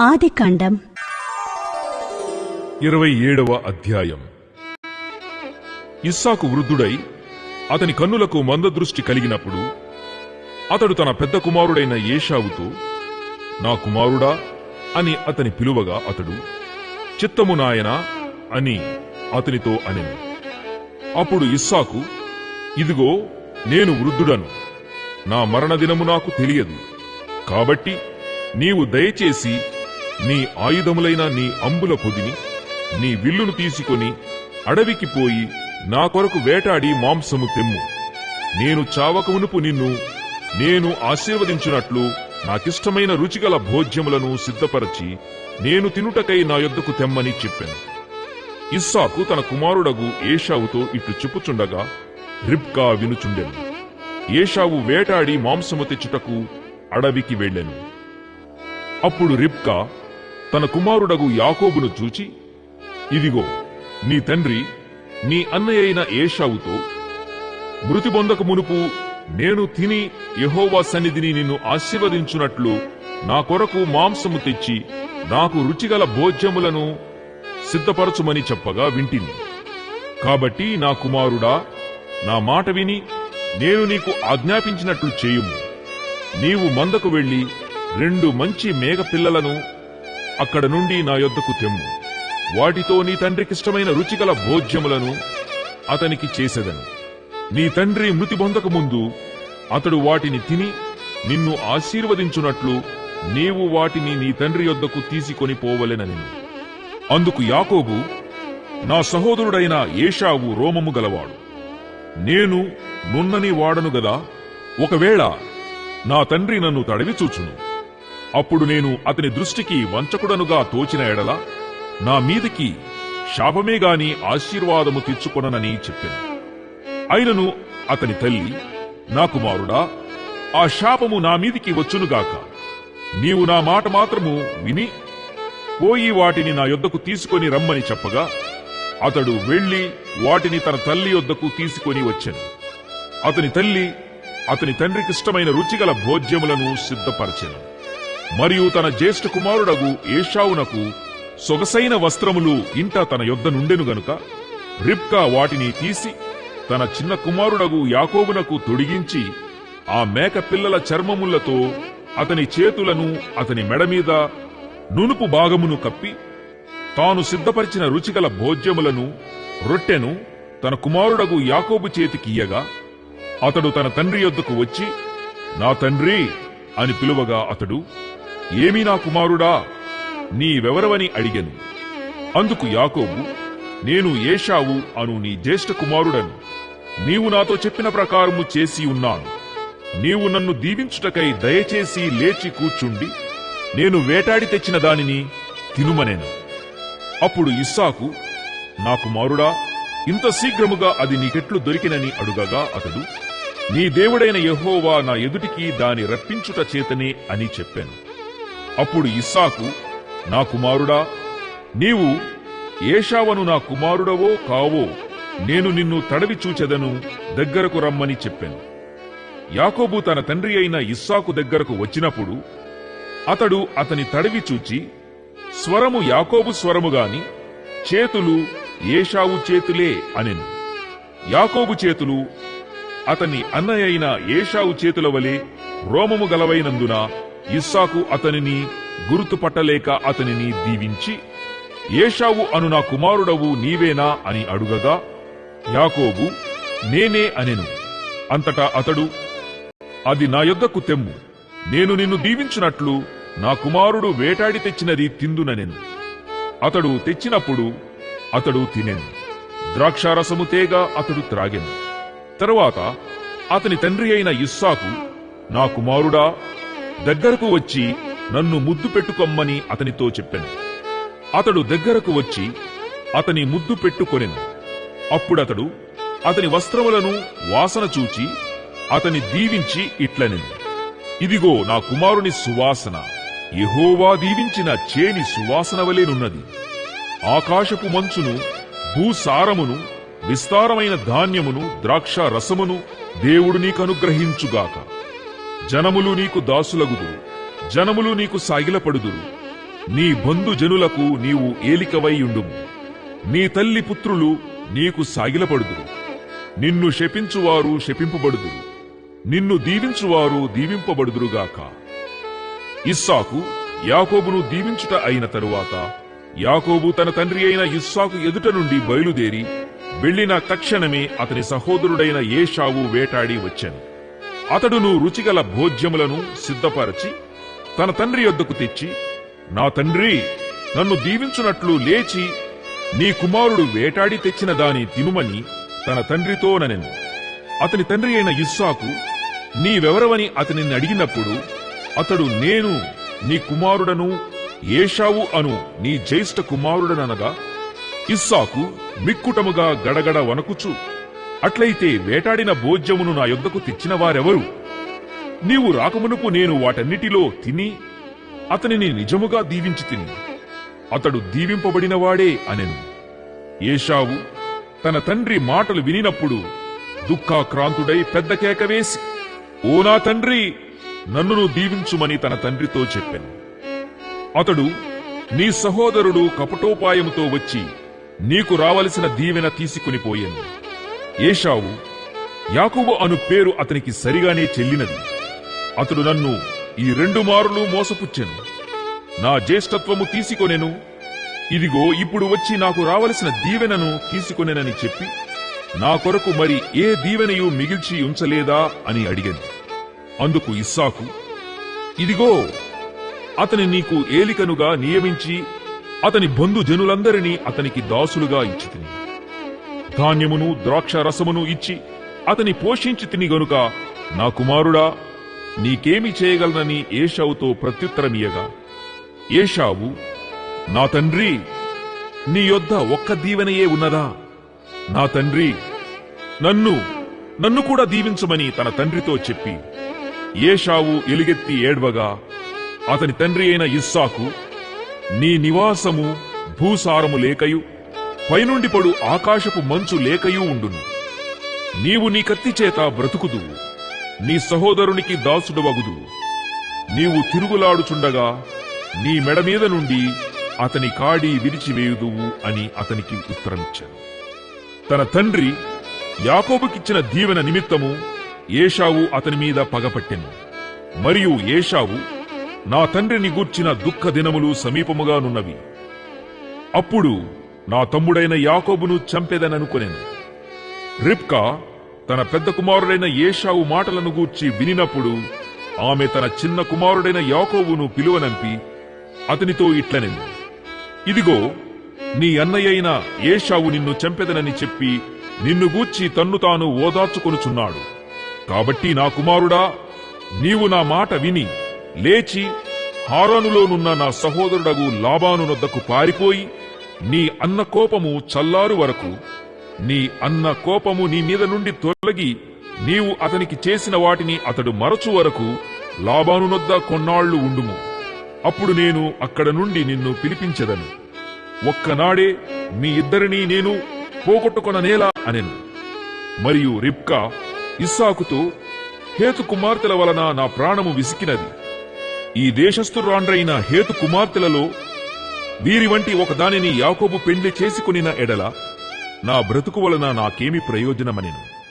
ఆదికాండం. ఇరవై ఏడవ అధ్యాయం. ఇస్సాకు వృద్ధుడై అతని కన్నులకు మందదృష్టి కలిగినప్పుడు అతడు తన పెద్ద కుమారుడైన ఏషావుతో నా కుమారుడా అని అతని పిలువగా అతడు చిత్తము నాయనా అని అతనితో అనెను. అప్పుడు ఇస్సాకు ఇదిగో నేను వృద్ధుడను. నా మరణదినము నాకు తెలియదు. కాబట్టి నీవు దయచేసి నీ ఆయుధములైన నీ అంబుల పొదిని నీ విల్లును తీసుకొని అడవికి పోయి నా కొరకు వేటాడి మాంసము తెమ్ము. నేను చావకమునుపు నిన్ను నేను ఆశీర్వదించినట్లు నాకిష్టమైన రుచిగల భోజ్యములను సిద్ధపరచి నేను తినుటకై నా యొద్దకు తెమ్మని చెప్పాను. ఇస్సాకు తన కుమారుడగు ఏషావుతో ఇట్లు చెప్పుచుండగా రిబ్కా వినుచుండెను. ఏషావు వేటాడి మాంసము తెచ్చుటకు అడవికి వెళ్ళెను. అప్పుడు రిబ్కా తన కుమారుడగు యాకోబును చూచి ఇదిగో నీ తండ్రి నీ అన్నయ్య అయిన ఏషావుతో మృతి పొందక మునుపు నేను తిని యెహోవా సన్నిధిని నిన్ను ఆశీర్వదించున్నట్లు నా కొరకు మాంసము తెచ్చి నాకు రుచిగల భోజ్యములను సిద్ధపరచుమని చెప్పగా వింటింది కాబట్టి నా కుమారుడా నా మాట విని నేను నీకు ఆజ్ఞాపించినట్లు చేయుము. నీవు మందకు వెళ్ళి రెండు మంచి మేఘపిల్లలను అక్కడ నుండి నా యొద్దకు తెమ్ము. వాటితో నీ తండ్రికిష్టమైన రుచిగల భోజ్యములను అతనికి చేసెదను. నీ తండ్రి మృతి పొందక ముందు అతడు వాటిని తిని నిన్ను ఆశీర్వదించున్నట్లు నీవు వాటిని నీ తండ్రి యొద్దకు తీసుకొని పోవలెనని అందుకు యాకోబు నా సహోదరుడైన ఏషావు రోమము గలవాడు. నేను నున్నని వాడను గదా ఒకవేళ నా తండ్రి నన్ను తడవి చూచును. అప్పుడు నేను అతని దృష్టికి వంచకుడనుగా తోచిన ఎడల నా మీదికి శాపమే గాని ఆశీర్వాదము తెచ్చుకొననని చెప్పాను. అయినను అతని తల్లి నా కుమారుడా ఆ శాపము నా మీదికి వచ్చునుగాక. నీవు నా మాట మాత్రము విని పోయి వాటిని నా యొద్దకు తీసుకొని రమ్మని చెప్పగా అతడు వెళ్ళి వాటిని తన తల్లి యొద్దకు తీసుకొని వచ్చెను. అతని తల్లి అతని తండ్రికిష్టమైన రుచిగల భోజ్యములను సిద్ధపరచెను. మరియు తన జ్యేష్ఠ కుమారుడగు ఏషావునకు సొగసైన వస్త్రములు ఇంట తన యొద్ద నుండెను గనుక రిబ్కా వాటిని తీసి తన చిన్న కుమారుడగు యాకోబునకు తొడిగించి ఆ మేక పిల్లల చర్మములతో అతని చేతులను అతని మెడ మీద నునుపు భాగమును కప్పి తాను సిద్ధపరిచిన రుచిగల భోజ్యములను రొట్టెను తన కుమారుడగు యాకోబు చేతికియ్యగా అతడు తన తండ్రి యొద్దకు వచ్చి నా తండ్రి అని పిలువగా అతడు ఏమీ నా కుమారుడా? నీవెవరవని అడిగెను. అందుకు యాకోబు నేను ఏషావు అను నీ జ్యేష్ఠ కుమారుడను. నీవు నాతో చెప్పిన ప్రకారము చేసి ఉన్నాను. నీవు నన్ను దీవించుటకై దయచేసి లేచి కూర్చుండి నేను వేటాడి తెచ్చిన దానిని తినుమనేను. అప్పుడు ఇస్సాకు నా కుమారుడా ఇంత శీఘ్రముగా అది నీకెట్లు దొరికినని అడుగగా అతడు నీ దేవుడైన యెహోవా నా ఎదుటికి దాని రప్పించుట చేతనే అని చెప్పాను. అప్పుడు ఇస్సాకు నా కుమారుడా నీవు ఏషావను నా కుమారుడవో కావో నేను నిన్ను తడవి చూచెదను దగ్గరకు రమ్మని చెప్పాను. యాకోబు తన తండ్రి అయిన ఇస్సాకు దగ్గరకు వచ్చినప్పుడు అతడు అతని తడివి చూచి స్వరము యాకోబు స్వరము గాని చేతులు ఏషావు చేతులే అనెను. యాకోబు చేతులు అతని అన్నయ్య అయిన ఏషావు చేతుల వలె రోమము గలవైనందున ఇస్సాకు అతనిని గుర్తుపట్టలేక అతనిని దీవించి ఏషావు అను నా కుమారుడవు నీవేనా? అని అడుగగా యాకోబు నేనే అనెను. అంతటా అతడు అది నా యొద్దకు తెమ్ము. నేను నిన్ను దీవించినట్లు నా కుమారుడు వేటాడి తెచ్చినది తిందుననెను. అతడు తెచ్చినప్పుడు అతడు తినెను. ద్రాక్షారసము తేగా అతడు త్రాగెను. తరువాత అతని తండ్రి అయిన ఇస్సాకు నా కుమారుడా దగ్గరకు వచ్చి నన్ను ముద్దు పెట్టుకొమ్మని అతనితో చెప్పాను. అతడు దగ్గరకు వచ్చి అతని ముద్దు పెట్టుకొనెను. అప్పుడతడు అతని వస్త్రములను వాసన చూచి అతని దీవించి ఇట్లనెను. ఇదిగో నా కుమారుని సువాసన. యహోవా దీవించిన చేని సువాసన వలెనున్నది ఆకాశపు మంచును భూసారమును విస్తారమైన ధాన్యమును ద్రాక్ష రసమును దేవుడు నీకనుగ్రహించుగాక. జనములు నీకు దాసులగుదురు జనములు నీకు సాగిలపడుదురు. నీ బంధుజనులకు నీవు ఏలికవైయుండు నీ తల్లి పుత్రులు నీకు సాగిలపడుదురు. నిన్ను శపించువారు శపింపబడుదురు. నిన్ను దీవించువారు దీవింపబడుదురుగాక. ఇస్సాకు యాకోబును దీవించుట అయిన తరువాత యాకోబు తన తండ్రి అయిన ఇస్సాకు ఎదుట నుండి బయలుదేరి వెళ్ళిన తక్షణమే అతని సహోదరుడైన ఏషావు వేటాడి వచ్చాను. అతడును రుచిగల భోజ్యములను సిద్ధపరచి తన తండ్రి యొద్దకు తెచ్చి నా తండ్రి నన్ను దీవించునట్లు లేచి నీ కుమారుడు వేటాడి తెచ్చిన దాని తినుమని తన తండ్రితో ననెను అతని తండ్రి అయిన ఇస్సాకు నీవెవరవని అతనిని అడిగినప్పుడు అతడు నేను నీ కుమారుడను ఏషావు అను నీ జ్యేష్ఠ కుమారుడననగా ఇస్సాకు మిక్కుటముగా గడగడ వణకుచు. అట్లయితే వేటాడిన భోజ్యమును నా యొద్దకు తెచ్చిన వారెవరు? నీవు రాకమునుపు నేను వాటన్నిటిలో తిని అతనిని నిజముగా దీవించి తిని. అతడు దీవింపబడినవాడే అనెను. ఏషావు తన తండ్రి మాటలు వినినప్పుడు దుఃఖాక్రాంతుడై పెద్ద కేక వేసి ఓ నా తండ్రి నన్నును దీవించుమని తన తండ్రితో చెప్పాను. అతడు నీ సహోదరుడు కపటోపాయముతో వచ్చి నీకు రావలసిన దీవెన తీసుకునిపోయాను ఏషావు యాకోబు అను పేరు అతనికి సరిగానే చెల్లినది. అతడు నన్ను ఈ రెండు మారులు మోసపుచ్చెను. నా జ్యేష్ఠత్వము తీసుకొనెను. ఇదిగో ఇప్పుడు వచ్చి నాకు రావలసిన దీవెనను తీసుకొనెనని చెప్పి నా కొరకు మరి ఏ దీవెనయు మిగిల్చి ఉంచలేదా అని అడిగాను. అందుకు ఇస్సాకు ఇదిగో అతని నీకు ఏలికనుగా నియమించి అతని బంధుజనులందరినీ అతనికి దాసులుగా ఇచ్చుతుంది ధాన్యమును ద్రాక్ష రసమును ఇచ్చి అతని పోషించి తిని గనుక నా కుమారుడా నీకేమి చేయగలనని ఏషావుతో ప్రత్యుత్తరమియగా ఏషావు నా తండ్రి నీ యొద్ద ఒక్క దీవెనయే ఉన్నదా? నా తండ్రి నన్ను నన్ను కూడా దీవించమని తన తండ్రితో చెప్పి ఏషావు ఎలుగెత్తి ఏడ్వగా అతని తండ్రి అయిన ఇస్సాకు నీ నివాసము భూసారము లేకయు పైనుండి పడు ఆకాశపు మంచు లేకయూ ఉండును. నీవు నీ కత్తి చేత బ్రతుకుదువు. నీ సహోదరునికి దాసుడవగుదు నీవు తిరుగులాడుచుండగా నీ మెడ మీద నుండి అతని కాడి విరిచివేయుదువు అని అతనికి ఉత్తరమిచ్చాను. తన తండ్రి యాకోబుకిచ్చిన దీవెన నిమిత్తము ఏషావు అతని మీద పగపట్టెను. మరియు ఏషావు నా తండ్రిని గూర్చిన దుఃఖ దినములు సమీపముగానున్నవి అప్పుడు నా తమ్ముడైన యాకోబును చంపెదననుకొనెను రిప్కా తన పెద్ద కుమారుడైన ఏషావు మాటలను గూర్చి వినినప్పుడు ఆమె తన చిన్న కుమారుడైన యాకోబును పిలువనంపి అతనితో ఇట్లనింది ఇదిగో నీ అన్నయ్యైన ఏషావు నిన్ను చంపెదనని చెప్పి నిన్ను గూర్చి తన్ను తాను ఓదార్చుకొనుచున్నాడు. కాబట్టి నా కుమారుడా నీవు నా మాట విని లేచి హారానులోనున్న నా సహోదరుడగు లాబాను నొద్దకు పారిపోయి నీ అన్న కోపము చల్లారు వరకు నీ అన్న కోపము నీ మీద నుండి తొలగి నీవు అతనికి చేసిన వాటిని అతడు మరచు వరకు లాభానునొద్ద కొన్నాళ్ళు ఉండుము. అప్పుడు నేను అక్కడ నుండి నిన్ను పిలిపించెదను. ఒక్కనాడే మీ ఇద్దరినీ నేను పోగొట్టుకొననేలా అనెను. మరియు రిబ్కా ఇస్సాకుతో హేతు కుమార్తెల వలన నా ప్రాణము విసికినది. ఈ దేశస్థురాండ్రైన హేతు కుమార్తెలలో వీరి వంటి ఒక దానిని యాకోబు పెండ్లి చేసుకునిన ఎడల నా బ్రతుకు వలన నాకేమి ప్రయోజనమనెను.